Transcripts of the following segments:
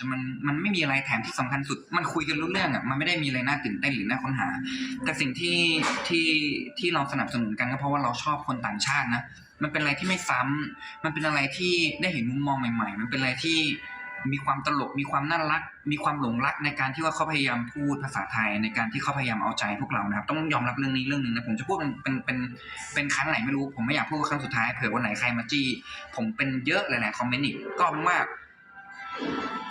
จนมันมันไม่มีอะไรแถมที่สำคัญสุด มันคุยกันรู้เรื่องอะมันไม่ได้มีอะไรน่าตื่นเต้นหรือน่าค้นหา แต่สิ่งที่ที่ที่เราสนับสนุนกันก็เพราะว่าเราชอบคนต่างชาตินะมันเป็นอะไรที่ไม่ซ้ำมันเป็นอะไรที่ได้เห็นมุมมองใหม่ ๆ มันเป็นอะไรที่มีความตลก มีความน่ารัก มีความหลงรักในการที่ว่าเขาพยายามพูดภาษาไทยในการที่เขาพยายามเอาใจพวกเรานะครับ ต้องยอมรับเรื่องนี้เรื่องหนึ่งนะผมจะพูดเป็นเป็นเป็นเป็นครั้งไหนไม่รู้ ผมไม่อยากพูดครั้งสุดท้ายเผื่อวันไหนใครมาจี้ผมเป็นเยอะหลายๆคอมเมนต์อีกก็เป็นว่า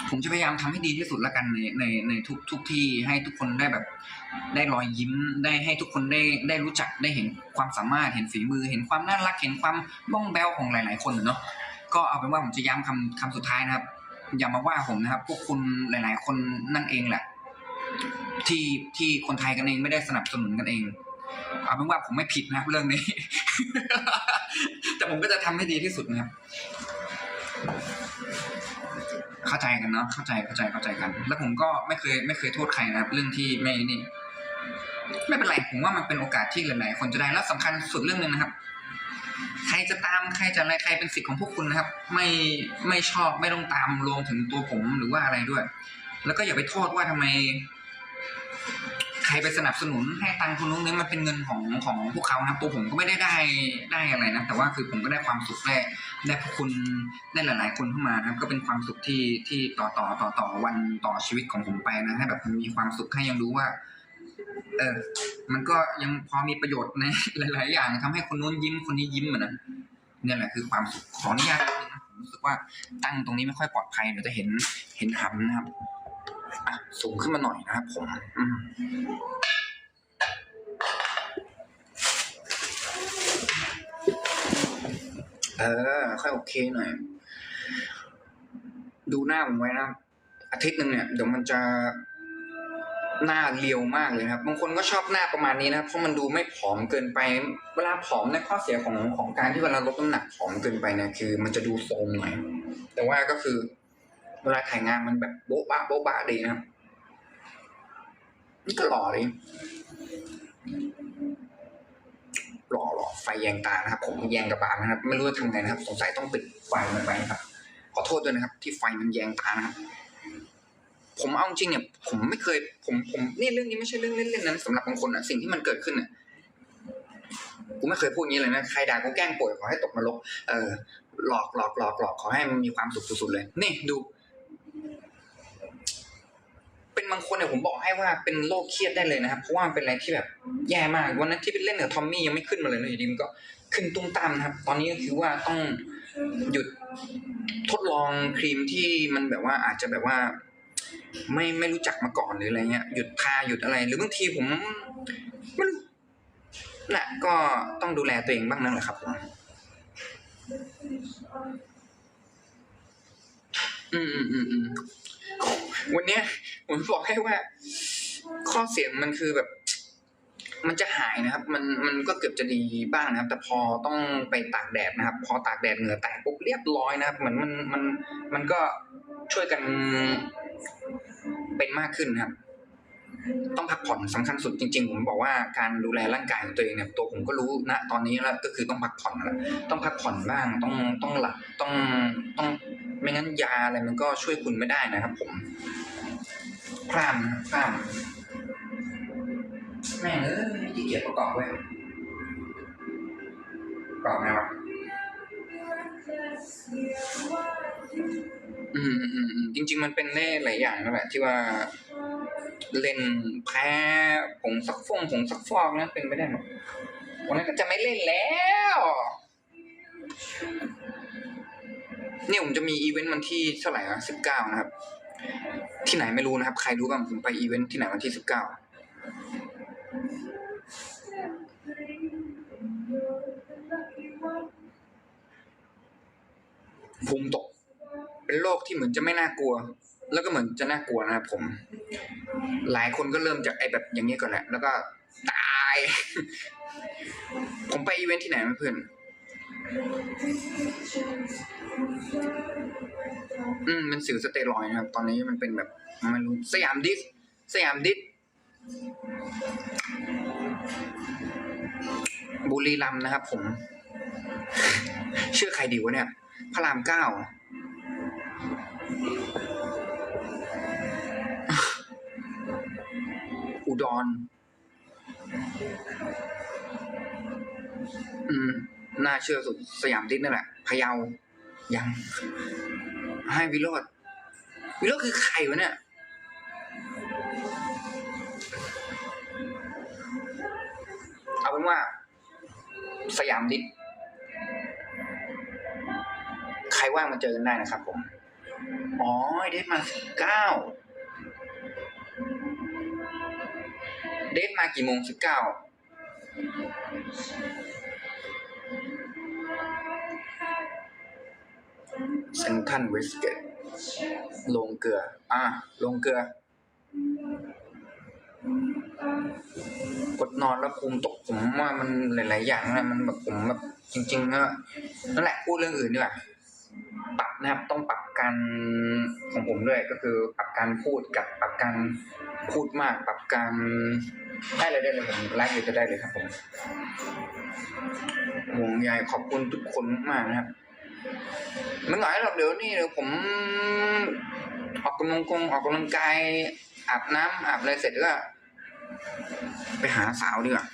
ผมจะพยายามทำให้ดีที่สุดละกันในในในทุกทุกที่ให้ทุกคนได้แบบ ได้รอยยิ้มได้ให้ทุกคนได้ได้รู้จักได้เห็นความสามารถเห็นฝีมือ เห็นความน่ารักเห็นความบ้องแบวของหลาย ๆ คนเนาะก็เอาเป็นว่าผมจะย้ำคำคำสุดท้ายนะครับ อย่ามาว่าผมนะครับ พวกคุณหลาย ๆ คนนั่นเองแหละ ที่ที่คนไทยกันเองไม่ได้สนับสนุนกันเองเอาเป็นว่าผมไม่ผิดนะครับเรื่องนี้ แต่ผมก็จะทำให้ดีที่สุดนะครับ เข้าใจกันเนาะเข้าใจเข้าใจเข้าใจกัน แล้วผมก็ไม่เคยไม่เคยโทษใครนะครับเรื่องที่ไม่นี่ ไม่เป็นไรผมว่ามันเป็นโอกาสที่หลายๆคนจะได้แล้วสำคัญสุดเรื่องหนึ่งนะครับ ใครจะตามใครจะอะไรใครเป็นสิทธิ์ของพวกคุณนะครับ ไม่ไม่ชอบไม่ต้องตามรวมถึงตัวผมหรือว่าอะไรด้วย แล้วก็อย่าไปโทษว่าทำไม ใครไปสนับสนุนให้ตังค์คนนู้นนี้มันเป็นเงินของของพวกเขานะครับตัวผมก็ไม่ได้ได้ได้อะไรนะ แต่ว่าคือผมก็ได้ความสุขได้ได้พวกคุณได้หลาย ๆ คนเข้ามานะครับ ก็เป็นความสุขที่ที่ต่อต่อต่อต่อวันต่อชีวิตของผมไปนะให้แบบมีความสุขให้ยังรู้ว่า เออ มันก็ยังพอมีประโยชน์ในหลาย ๆ อย่างทำให้คนนู้นยิ้มคนนี้ยิ้มเหมือนนะเนี่ยแหละคือความสุขขออนุญาตนะผมรู้สึกว่าตั้งตรงนี้ไม่ค่อยปลอดภัยเดี๋ยวจะเห็นเห็นหำนะครับอะ สูงขึ้นมาหน่อยนะครับผมเออ ค่อยโอเคหน่อย ดูหน้าผมไว้นะ อาทิตย์หนึ่งเนี่ยเดี๋ยวมันจะหน้าเรียวมากเลยครับ บางคนก็ชอบหน้าประมาณนี้นะครับ เพราะมันดูไม่ผอมเกินไป เวลาผอมในยข้อเสียของของการที่เวลาลดน้ำหนักผอมเกินไปเนี่ยคือ มันจะดูโทรมหน่อย แต่ว่าก็คือ เวลาถ่ายงานมันแบบโบ๊ะบะโบ๊ะบะดีนะครับ นี่ก็หล่อเลยหล่อหล่อไฟแยงตานะครับ ผมแยงกระบาลนะครับ ไม่รู้จะทำไงนะครับ สงสัยต้องปิดไฟมันไปครับ ขอโทษด้วยนะครับ ที่ไฟมันแยงตานะครับผมเอาจริงเนี่ยผมไม่เคย ผมผมนี่เรื่องนี้ไม่ใช่เรื่องเล่นๆนะสำหรับบางคนอะสิ่งที่มันเกิดขึ้นเนี่ยกูไม่เคยพูดอย่างนี้เลยนะใครด่ากูแกล้งป่วยขอให้ตกนรกเออหลอกหลอกหลอกหลอกขอให้มันมีความสุขสุดๆเลยนี่ดู เป็นบางคนเนี่ยผมบอกให้ว่าเป็นโรคเครียดได้เลยนะครับ เพราะว่าเป็นอะไรที่แบบแย่มากวันนั้นที่ไปเล่นกับทอมมี่ยังไม่ขึ้นมาเลยนะอยู่ดีมันก็ขึ้นตุ้มตามนะครับ ตอนนี้ก็คือว่าต้องหยุดทดลองครีมที่มันแบบว่าอาจจะแบบว่า ไม่ไม่รู้จักมาก่อนหรืออะไรเงี้ยหยุดทาหยุดอะไร หรือบางทีผมไม่รู้น่ะก็ต้องดูแลตัวเองบ้างนั่นแหละครับผมอืมอืมอืมอืม วันเนี้ยผมบอกให้ว่า ข้อเสียงมันคือแบบ มันจะหายนะครับ มันมันก็เกือบจะดีบ้างนะครับ แต่พอต้องไปตากแดดนะครับ พอตากแดดเหงื่อแตกปุ๊บเรียบร้อยนะครับ เหมือนมันมันมันก็ช่วยกันเป็นมากขึ้นครับ ต้องพักผ่อนสำคัญสุดจริงๆ ผมบอกว่าการดูแลร่างกายของตัวเองเนี่ยตัวผมก็รู้ณตอนนี้แล้วก็คือต้องพักผ่อนแล้วต้องพักผ่อนบ้างต้องต้องหลับต้องต้องไม่งั้นยาอะไรมันก็ช่วยคุณไม่ได้นะครับ ผมพรามครับพรามแม่งเอ้ยที่เกียจประกอบเว้ยประกอบไงวะอืมอืมอืมอืมจริง ๆ มันเป็นเล่หลายอย่างนั่นแหละที่ว่า เล่นแพ้ผงซักฟงผงซักฟอกนะเป็นไม่ได้หรอกวันนั้นก็จะไม่เล่นแล้วเนี่ยผมจะมีอีเวนต์วันที่เท่าไหร่อะสิบเก้านะครับ ที่ไหนไม่รู้นะครับ ใครรู้บ้างผมไปอีเวนต์ที่ไหนวันที่สิบเก้าภูมิตก เป็นโรคที่เหมือนจะไม่น่ากลัว แล้วก็เหมือนจะน่ากลัวนะครับผม หลายคนก็เริ่มจากไอ้แบบอย่างนี้ก่อนแหละ แล้วก็ตาย ผมไปอีเวนท์ที่ไหนไมเพื่อน อืมเป็นสิวสเตียรอยนะครับ ตอนนี้มันเป็นแบบไม่รู้สยามดิส สยามดิสบุรีรัมนะครับผม เชื่อใครดีวะเนี่ย พระรามเก้า ดรอืม น่าเชื่อสุดสยามทิศนั่นแหละพะเยายัง ให้วิโรดวิโรดคือใครวะเนี่ยเอาเป็นว่า สยามดิษใครว่างมาเจอกันได้นะครับผม อ๋อไอเดทมาสิบเก้า เดทมากี่โมงสิบเก้าเซนทันเวสเกตลงเกลือ อะ ลงเกลือ กดนอนแล้วภูมิตกผมว่ามันหลาย ๆ อย่างนะมันแบบผมแบบจริงๆก็นั่นแหละพูดเรื่องอื่นดีกว่า นะครับต้องปรับการของผมด้วยก็คือปรับการพูดกับปรับการพูดมาก ปรับการได้เลยได้เลยผมไลฟ์เลยจะได้เลยครับผมห่วงใยขอบคุณทุกคนมากนะครับไม่หน่อยหรอกเดี๋ยวนี่เดี๋ยวผม ออกกำลังกงออกกำลังกายอาบน้ำอาบอะไรเสร็จก็ ไปหาสาวดีกว่า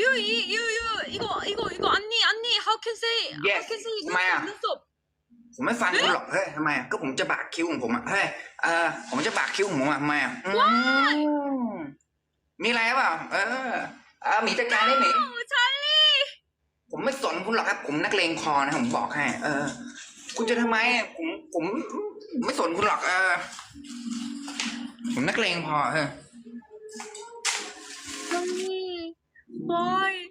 You, you, you, you, 이거, 이거, 이거, 언니, 언니, how can say, Yes. how can say, Maya. 눈썹. ผมไม่ฟังคุณหรอก เฮ้ยทำไมอะก็ผมจะบากคิ้วของผมอ่ะ เฮ้ย เออ ผมจะบากคิ้วของผมอ่ะทำไมอ่ะอืมมีอะไรเปล่า เออเออหมีจัดการได้หมี Oh, 찰리. ผมไม่สนคุณหรอกครับ ผมนักเลงพอนะผมบอกให้ เออ คุณจะทำไมอะผม ผมไม่สนคุณหรอก เออ ผมนักเลงพอ เออ Why?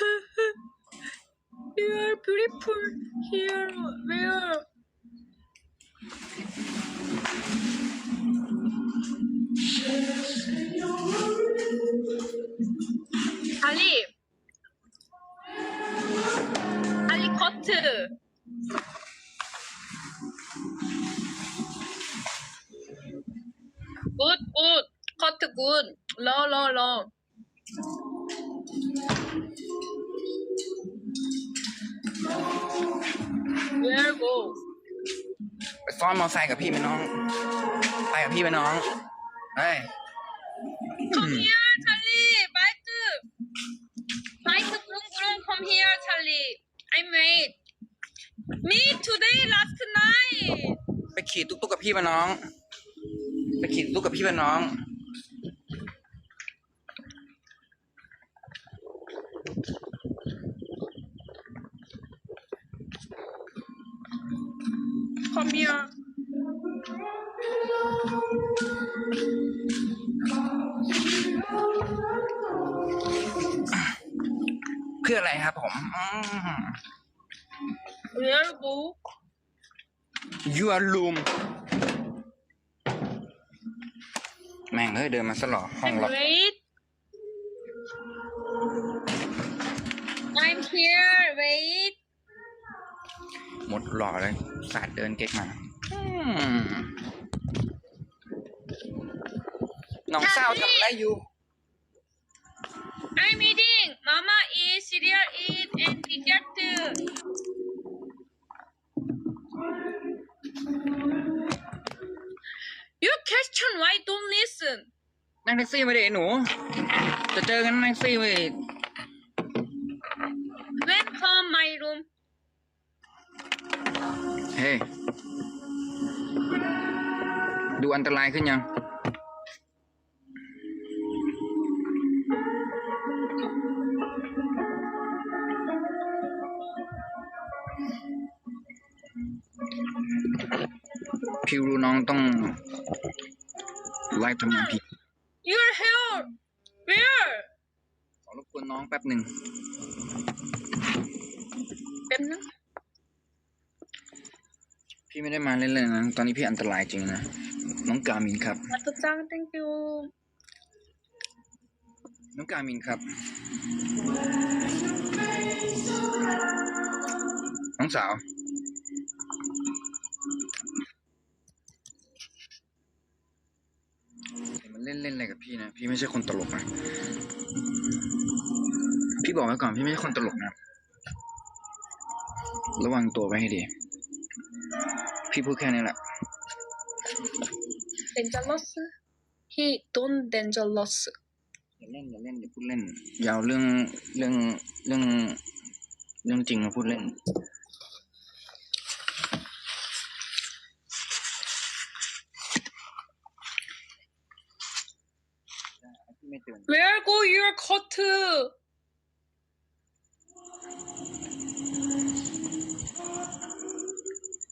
you are beautiful here, where? Ali! Ali cut. Good, good. Cut good. Low, low, low. ซ้อนมอไซค์กับพี่ไหมน้อง ไปกับพี่ไหมน้องไปคอมเฮียชาลีไบค์ไบค์กรุงกรุงคอมเฮียชาลี I'm wait me today last night ไปขี่ตุ๊กๆกับพี่มาน้อง ไปขี่ตุ๊กกับพี่มาน้อง Come here. เพื่ออะไรครับผมอืม Where go? your room แม่งเอ้ยเดินมาสลอห้อง I'm ล็อก wait. I'm here. Wait. หมดหล่อเลยสาดเดินเก๊กมาอืม น้องเศร้าทำอะไรอยู่ I'm eating. Mama eat cereal eat and dessert. Your question why don't listen? นั่งแท็กซี่มาดิหนู จะเจอกันนั่งแท็กซี่มาดิ When come my room? เฮ้ยดู อันตรายขึ้นยังพี่รู้น้องต้องไลฟ์ทำงานผิด Your hair. Where? ขอรบกวนน้องแป๊บหนึ่ง뺐 나? พี่ไม่ได้มาเล่นๆนะ ตอนนี้พี่อันตรายจริงนะ น้องกามินครับมาทุกจ้าง thank you น้องกามินครับ น้องสาว มันเล่นเล่นอะไรกับพี่นะ พี่ไม่ใช่คนตลกนะ พี่บอกไว้ก่อนพี่ไม่ใช่คนตลกนะ ระวังตัวไว้ให้ดี พี่พูดแค่นี้แหละ Dangerous ที่ Don Dangerous เล่นเล่นอย่าพูดเล่นอย่าเเรื่องเรื่องเรื่องเรื่องจริงมาพูดเล่น ไม่ตื่น Where go your coat to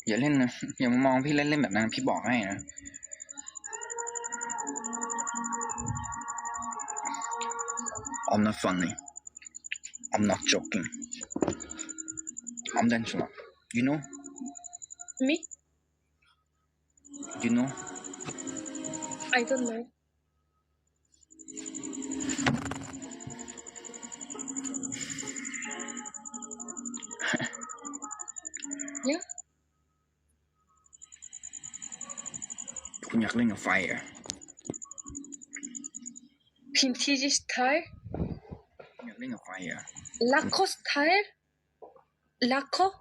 อย่าเล่นนะอย่ามามองพี่เล่นเล่นแบบนั้นพี่บอกให้นะ I'm not funny. I'm not joking. I'm Danchana. You know? Me? You know? I don't know. yeah? 그냥 ring a fire. 김치지스타일? tire. Lacoste tire? Laco?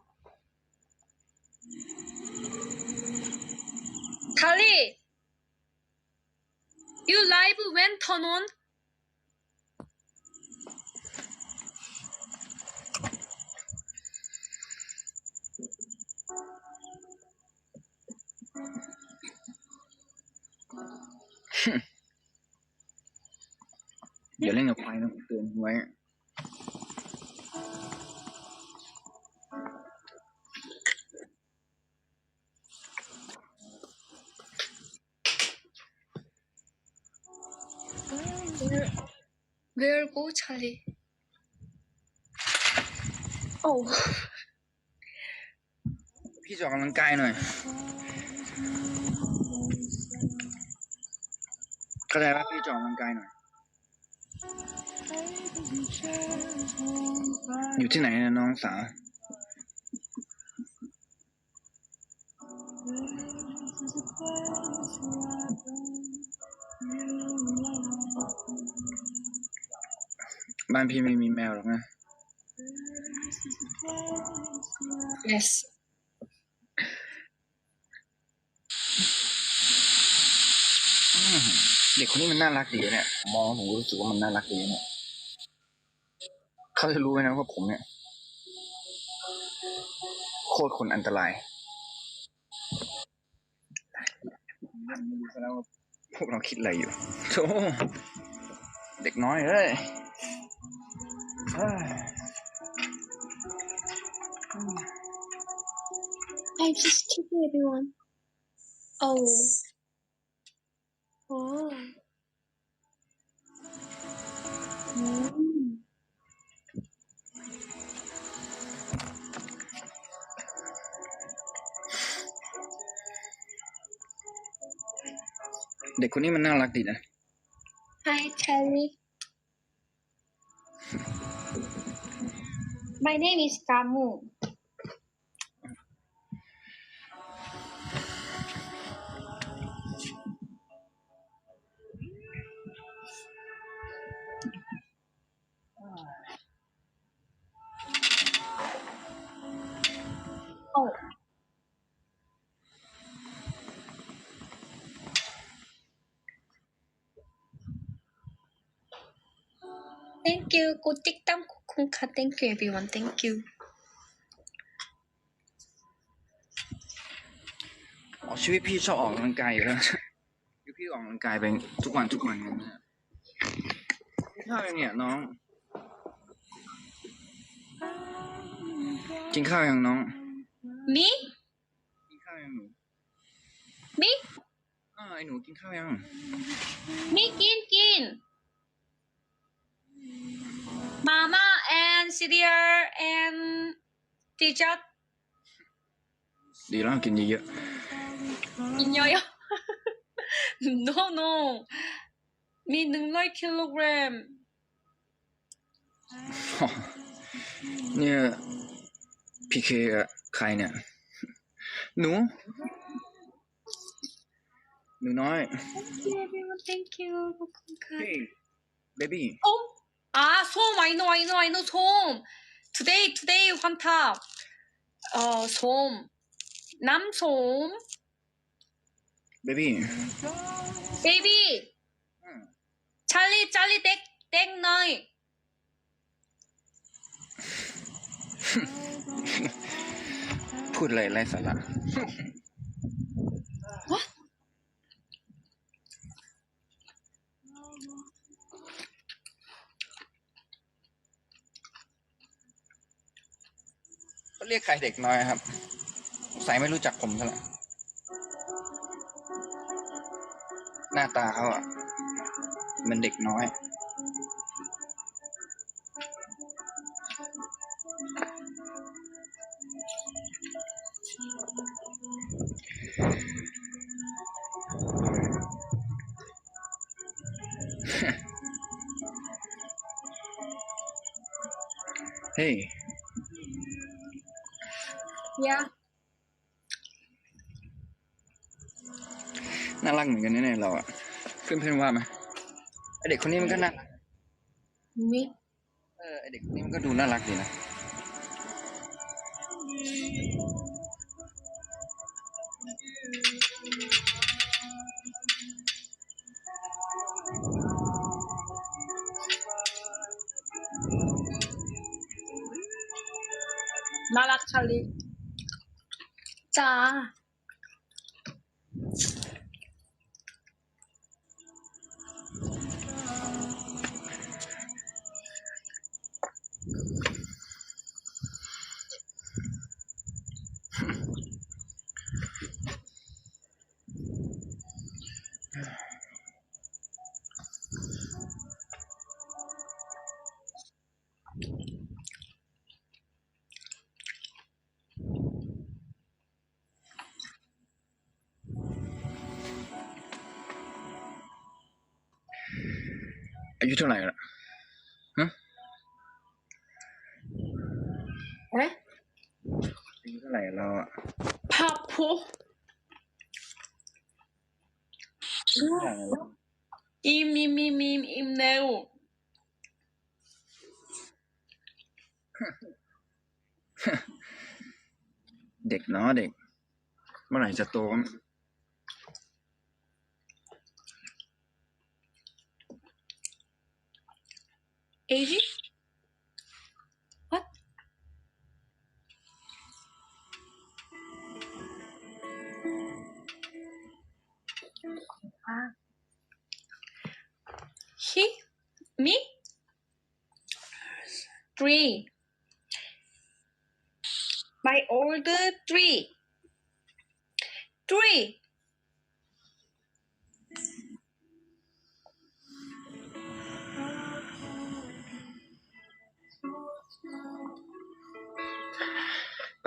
Tali! You live when turn on? giờ lấy ngọc khoai nó cũng tươi quá where go 찰리 oh พี่จะออกกำลังกายหน่อยเข้าใจป่ะพี่จะออกกำลังกายหน่อย อยู่ที่ไหนนะน้องสาว บ้านพี่ไม่มีแมวหรอกนะ yes อืมเด็กคนนี้มันน่ารักดีเนี่ย มองผมรู้สึกว่ามันน่ารักดีเนี่ย เขาจะรู้ไหมนะว่าผมเนี่ย โคตรคนอันตรายไม่รู้ซะแล้วว่าพวกเราคิดอะไรอยู่โธ่เด็กน้อยเอ้ย เอ้ย I'm just kidding everyone oh oh mm. เด็กคนนี้มันน่ารักดีนะ Hi, Charlie. My name is Kamu. thank you กูติ๊กตั้มคุณค่ะ thank you everyone thank you อ๋อชีวิตพี่ชอบออกกำลังกายอยู่แล้วชีวิตพี่ออกกำลังกายไปทุกวันทุกวันกันนะข้าวยังเนี่ยน้อง กินข้าวยังน้องมีกินข้าวยังหนูมีอ่าไอหนูกินข้าวยังมีกินกิน Mama and Sidir and teacher. Đi đó, kinh gì vậy? Kinh nhau. No, no. Me nâng like kilogram. Yeah. PK khai nè. Nú. Nú nói. Thank you, everyone. Thank you. Hey, baby. Oh. Ah, som, I know, I know, I know, som. Today, today, Hwanta. Oh, uh, som. Nam som. Baby. Baby. Charlie, Charlie, take, deck night. Put like, like, like. What? เรียกใครเด็กน้อยครับใส่ไม่รู้จักผมซะละหน้าตาเขาอะมันเด็กน้อย เราอะเพื่อนเพื่อว่าไหมไอเด็กคนนี้มันก็น่ารักมิเออไอเด็กคนนี้มันก็ดูน่ารักดีนะน่ารักชาลีจ้า อายุเท่าไหร่ละฮะเอ๊ะอายุเท่าไหร่เราอะพาบพุอิมอิมอิมอิมอิมเนวเด็กเนาะเด็ก เมื่อไหร่จะโต A G. What? He? Me? Three. My older three. Three.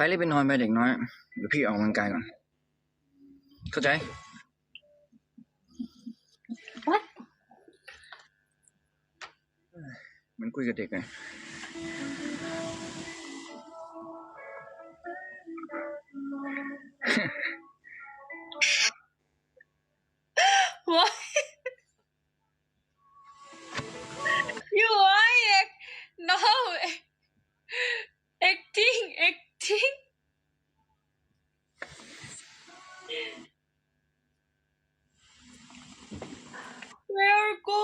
ไปรีบไปนอนไปเด็กน้อยเดี๋ยวพี่ออกกำลังกายก่อน เข้าใจ What? เหมันคุยกับเด็กไง Why? you why act no acting acting where go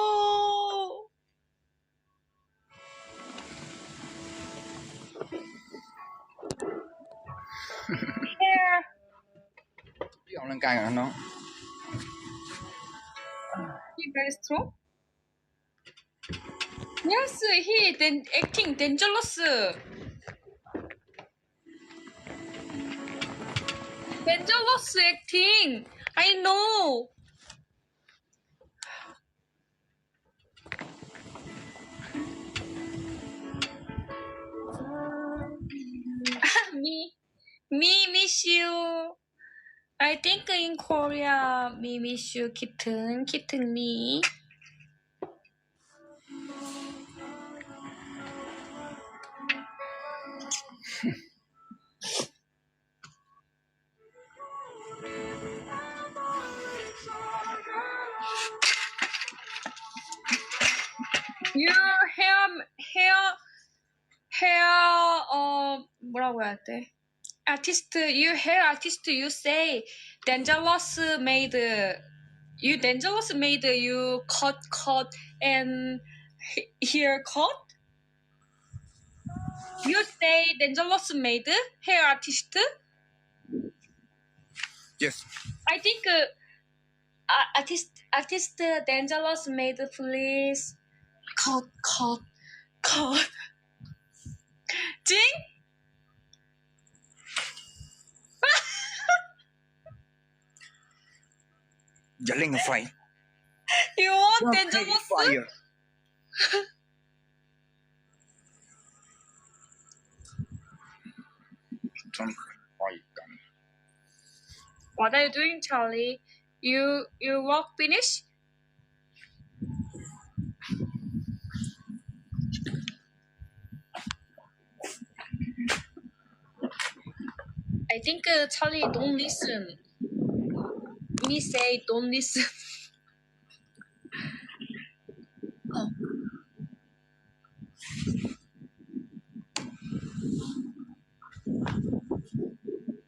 พี่ออกกำลังกายก่อนนะน้อง he very strong yes he then acting dangerous Kenzo was acting. I know. me, me miss you. I think in Korea, me miss you, kitten, kitten me. you hear hear 헤어 어 뭐라고 해야 돼? artist you hear artist you say. Dangerous made. You dangerous made you cut cut and hear cut? You say dangerous made hair artist? Yes. I think uh, artist artist dangerous made please. cut cut cut จริง อย่าเล่นกับไฟ you want dangerous ร์ ต้องไฟกัน What are you doing Charlie you you work finish I think uh, Charlie don't listen. Me say don't listen. oh.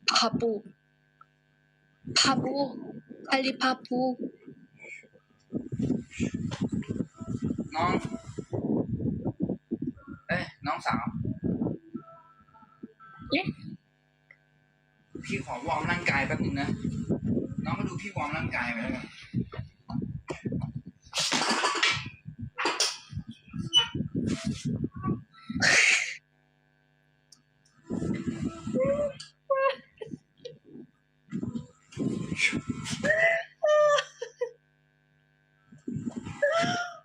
Papu. Papu. Ali Papu. Mom. กัน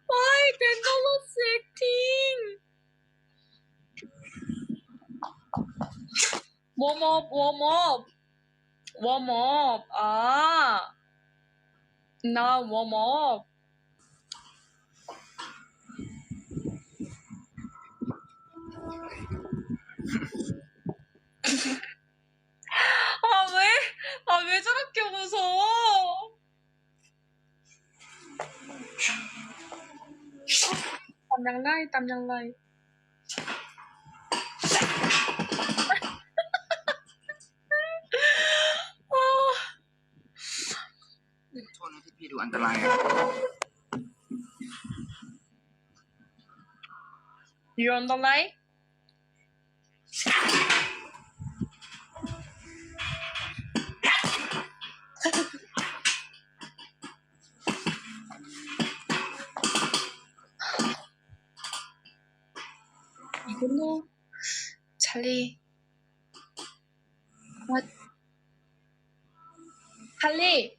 Why dangerous acting warm up warm up warm up 아 now warm up 아 왜? 아 왜 저렇게 웃어? 땀장라이 땀장라이 พี่ดูอันตรายอะ you on the line? 이걸로 찰리 what 찰리 찰리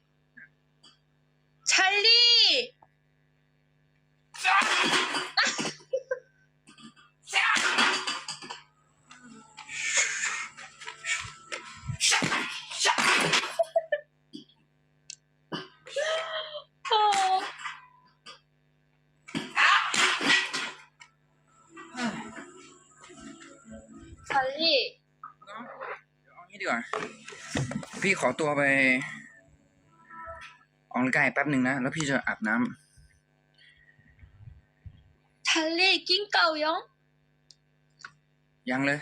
พี่ขอตัวไปออกกำลังกายแป๊บหนึ่งนะ แล้วพี่จะอาบน้ำ 찰리 낑까우영 ยังเลย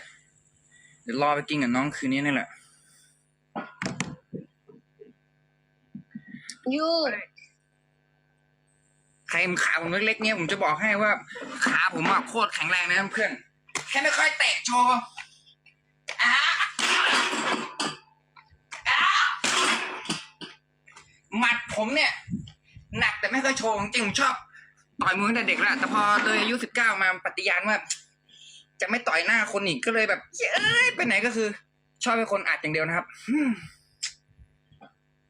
เดี๋ยวรอไปกินกับน้องคืนนี้นี่แหละ 유 ใครขาผมเล็กๆเนี่ยผมจะบอกให้ว่า ขาผมอะโคตรแข็งแรงนะเพื่อน แค่ไม่ค่อยเตะโชว์ หมัดผมเนี่ย หนักแต่ไม่ค่อยโชว์จริงๆผมชอบต่อยมือตั้งแต่เด็กแล้วแต่พอเลยอายุสิบเก้ามาปฏิญาณว่า จะไม่ต่อยหน้าคนอีกก็เลยแบบเอ้ยไปไหนก็คือ ชอบให้คนอัดอย่างเดียวนะครับอืม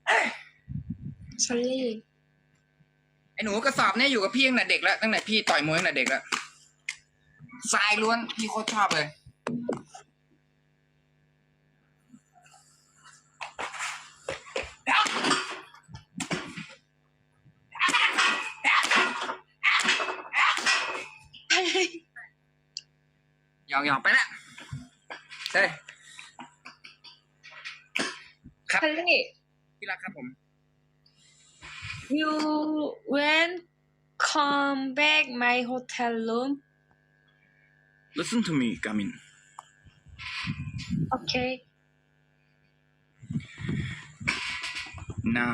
เอ้ย찰리ไอ้หนูกระสอบเนี่ยอยู่กับพี่ตั้งแต่เด็กแล้วตั้งแต่พี่ต่อยมวยตั้งแต่เด็กแล้วทรายล้วนพี่โคตรชอบเลย หย อกหยอกไปละเฮ้ยครับ찰 리, ที่รักครับผม you when come back my hotel room? listen to me Gamin Okay. now